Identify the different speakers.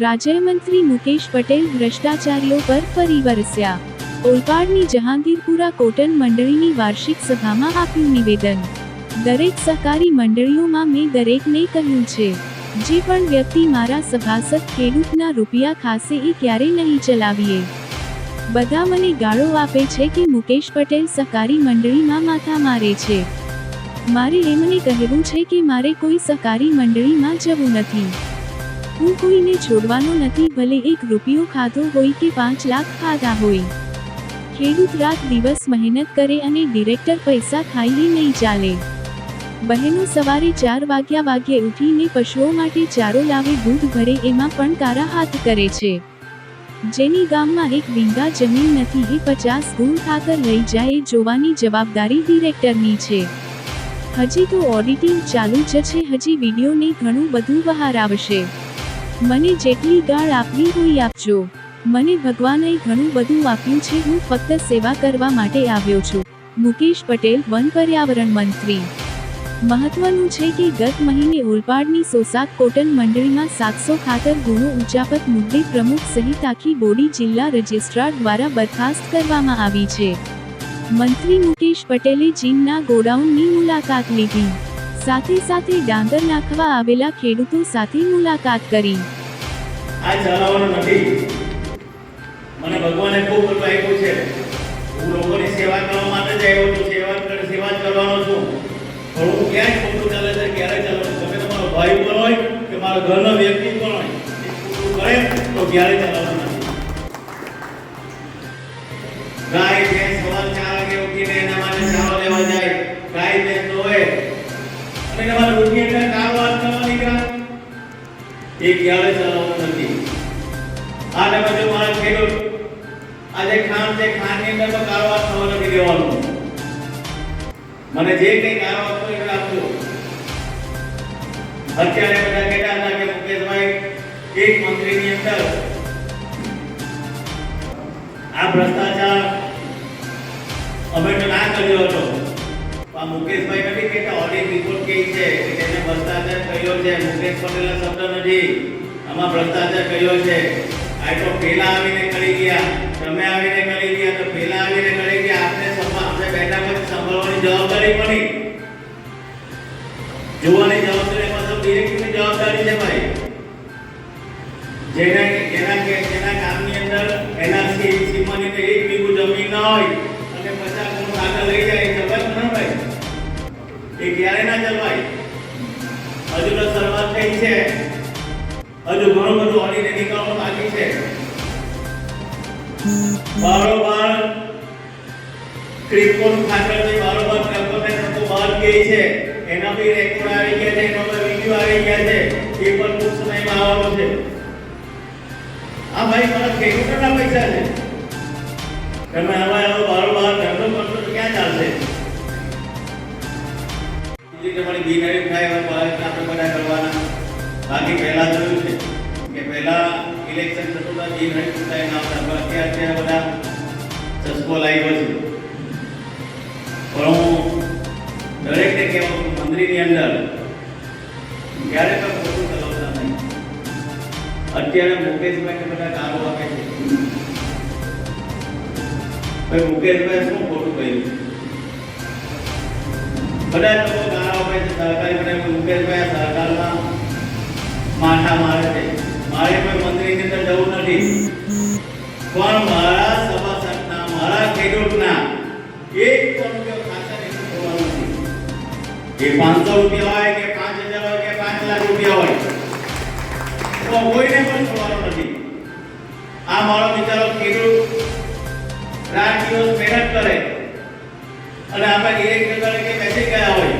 Speaker 1: રાજ્યમંત્રી મુકેશ પટેલ ભ્રષ્ટાચારીઓ પર ફરી વરસ્યા. ઓલપાડની જહાંગીરપુરા કોટન મંડળીની વાર્ષિક સભામાં આપ્યું નિવેદન. દરેક સહકારી મંડળીઓમાં મેં દરેકને કહ્યું છે. જે પણ વ્યક્તિ મારા સભાસદ ખેડૂતના રૂપિયા ખાશે એ ક્યારે નહીં ચલાવીએ. બધા મને ગાળો આપે છે કે મુકેશ પટેલ સહકારી મંડળીમાં માથા મારે છે. મારે એમને કહેવું છે કે મારે કોઈ સહકારી મંડળીમાં જવું નથી. હું કોઈને છોડવાનો નથી, ભલે એક રૂપિયો ખાધો હોય કે પાંચ લાખ ખાધા હોય. ખેડૂત રાત દિવસ મહેનત કરે અને ડિરેક્ટર પૈસા ખાઈ નહીં ચાલે. બહેનો સવારે ચાર વાગ્યા વાગ્યે ઉઠીને પશુઓ માટે ચારો લાવે, દૂધ ભરે, એમાં પણ કારા હાથ કરે છે. જેની ગામમાં એક વીંગા જમીન નથી, એ પચાસ ગુણ ખાતર લઈ જાય જોવાની જવાબદારી ડિરેક્ટરની છે. હજી તો ઓડિટિંગ ચાલુ જ છે, હજી વિડીયોને ઘણું બધું બહાર આવશે. મને જેટલી ગાળ આપવી હોય આપજો. મને ભગવાને ઘણું બધું આપ્યું છે, હું ફક્ત સેવા કરવા માટે આવ્યો છું. મુકેશ પટેલ, વન પર્યાવરણ મંત્રી. મહત્વનું છે કે ગત મહિને ઓલપાડની સોસાક કોટન મંડળીમાં સાતસો ખાતર ગુણો ઉચાપત મુદ્દે પ્રમુખ સહિત આખી બોડી જિલ્લા રજિસ્ટ્રાર દ્વારા બરખાસ્ત કરવામાં આવી છે. મંત્રી મુકેશ પટેલે ચીનના ગોડાઉનની મુલાકાત લીધી. સાથે સાથે ડાંગર નાખવા આવેલા ખેડૂતો સાથે મુલાકાત કરી.
Speaker 2: આ ચલાવવાનું નથી. મને ભગવાને ખૂબ કૃપા આપ્યું છે. હું લોકોની સેવા કરવા માટે જ આવ્યો છું. સેવા સેવા જ કરવાનો છું. પણ હું ક્યાંય ખોટું ચાલે છે, ક્યારે ચાલે છે? તમે તમારો ભાઈ પણ હોય કે મારો ઘરનો વ્યક્તિ પણ હોય. કરે તો ક્યારે ચલાવવાનું નથી. ગાય એ ક્યારે ચલાવવું નથી. આને બધું મારા ખેડૂત આજે ખાન છે ખાનની અંદર તો કારો થવા નથી દેવાનો. મને જે કંઈ કારો થયો એ આપજો. અત્યારે બધા કહેતા હતા કે મુકેશભાઈ, એક મંત્રીની અંદર આ ભ્રષ્ટાચાર અમે તો ના કર્યો હતો. આ મુકેશભાઈ નથી કહેતા ઓડિટ રિપોર્ટ છે કે તેને ભ્રષ્ટાચાર કર્યો છે. મુકેશ પટેલના શબ્દ નથી. આમાં ભ્રષ્ટાચાર કર્યો છે. આ તો પેલા આવીને કરી ગયા. તમે આવીને કરી ગયા તો પેલા આવીને કરી ગયા. આપણે આપણે બેઠા પછી સંભાળવાની જવાબદારી પડી જોવાની જવાબદારી મતલબ ડિરેક્ટરની જવાબદારી છે ભાઈ. જેના એના કે એના કામની અંદર એના સીમાની અંદર એક વીઘું જમીન ન હોય. અને પચાસ ગુણ આગળ લઈ જાય એ જવાબ ભાઈ? એ ક્યારે ના જવાય હજુ તો શરૂઆત થઈ છે. હજુ ઘણું બધું ઓડીને નીકળવાનું બાકી છે. બારોબાર ક્રિકોન ખાતરની બારોબાર કલ્પના તો બહાર ગઈ છે. એના બી રેકોર્ડ આવી ગયા છે એનો બી વીડિયો આવી ગયા છે. એ પણ ટૂંક સમયમાં આવવાનો છે. આ ભાઈ, મારા ખેડૂતોના પૈસા છે. તમે હવે આવો બારોબાર ધંધો કરશો તો ક્યાં ચાલશે? તમારી બિનહરીફ થાય એવા પ્રયત્ન આપણે બધા કરવાના. બાકી પહેલા જોયું છે કે પહેલા ઇલેક્શન થતું હતા બિનહરીફ થાય ના હતા અત્યારે અત્યારે બધા ચસ્કો લાગ્યો છે. પણ હું દરેકને કહેવું છું, મંદિરની અંદર ક્યારે પણ ખોટું ચલાવતા નહીં અત્યારે મુકેશભાઈ બધા કારો આપે છે. ભાઈ મુકેશભાઈ શું ખોટું કર્યું? બધા સરકારી મને મુકેશભાઈ સરકારમાં માથા મારે છે. મારે કોઈ મંત્રીની અંદર જવું નથી. પણ મારા સભાસદના, મારા ખેડૂતના એક પણ રૂપિયો નથી. એ પાંચસો રૂપિયા હોય કે પાંચ હજાર હોય કે પાંચ લાખ રૂપિયા હોય, તો કોઈને પણ છોડવાનો નથી. આ મારો બિચારો ખેડૂત રાત દિવસ મહેનત કરે અને આપણે ડિરેક્ટ પ્રકારે કે મેસેજ ગયા હોય.